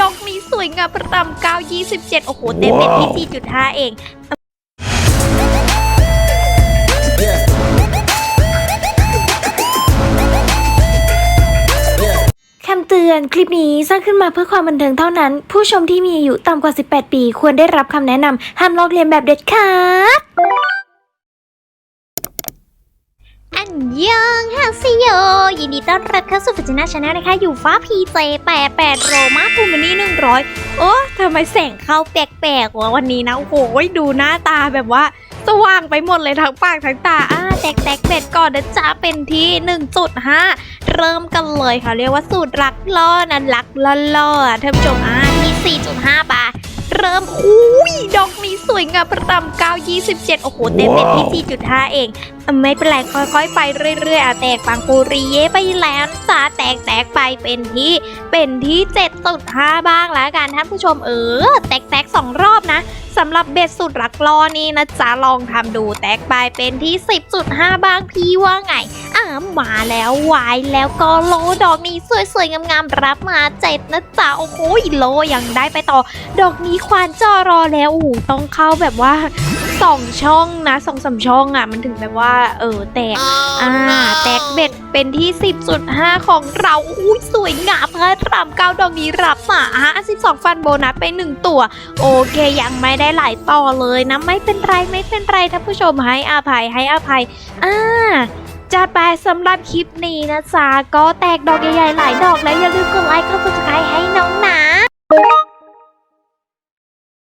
ดอกนี้สวยงามประดำ9 27 โอ้โห เต็มเป็นที่ 4.5 เอง คำเตือนคลิปนี้สร้างขึ้นมาเพื่อความบันเทิงเท่านั้น ผู้ชมที่มีอายุต่ำกว่า 18 ปี ควรได้รับคำแนะนำห้ามลอกเลียนแบบเด็ดขาด ยังฮาซิโย ยินดีต้อนรับเข้าสู่ฟิจิน่าชาแนลนะคะ อยู่ฟ้าพีเจ88โรมาคูมานี่100โอ้ทำไมแสงเข้าแปลกๆวะวันนี้นะ โอ้โห ดูหน้าตาแบบว่า สว่างไปหมดเลยทั้งปากทั้งตาอ่าแตกแตกเป็ดก่อนนะจ๊ะเป็นที่1.5เริ่มกันเลยค่ะ เรียกว่าสูตรรักล่อนะรักล่อล่อๆท่านผู้ชมอ่าที่4.5บาท เริ่มอุ้ยดอกนี้สวยงามประดำ9 27โอ้โห เต็มเป็นที่4.5เอง ไม่เป็นไรค่อยๆ ไปเรื่อยๆอะแตกปังปูรีเย่ไปแล้วนะจ้าแตกแตกไปเป็นที่เป็นที่7.5บ้างแล้วกันท่านผู้ชมเออ แตกแตกสองรอบนะสำหรับเบ็ดสุดรักล้อนี่นะจ๊ะลองทำดูแตกไปเป็นที่ 10.5 บ้างพี่ว่าไงอ่า มาแล้ววายแล้วก็โลดอกนี้สวยๆ งามๆ รับมาเจ็ดนะจ๊ะ โอ้โหโลยังได้ไปต่อ ดอกนี้ควานจอรอแล้วโอ้โหต้องเข้าแบบว่าสองช่องนะสองสามช่องอะ มันถึงแบบว่า เออแตกอ่าแตกเบ็ดเป็นที่ 10.5 ของเราอุ้ยสวยงามพระรามเก้าดอกนี้รับมาอะ12 ฟันโบนัสไป1ตัว โอเคยังไม่ได้หลายต่อเลยนะ ไม่เป็นไรไม่เป็นไรท่านผู้ชมให้อภัยให้อภัยอ่า จัดไปสำหรับคลิปนี้นะจ๊ะก็แตกดอกใหญ่ๆหลายดอกแล้วอย่าลืมกดไลค์กดซับสไครต์ให้น้อง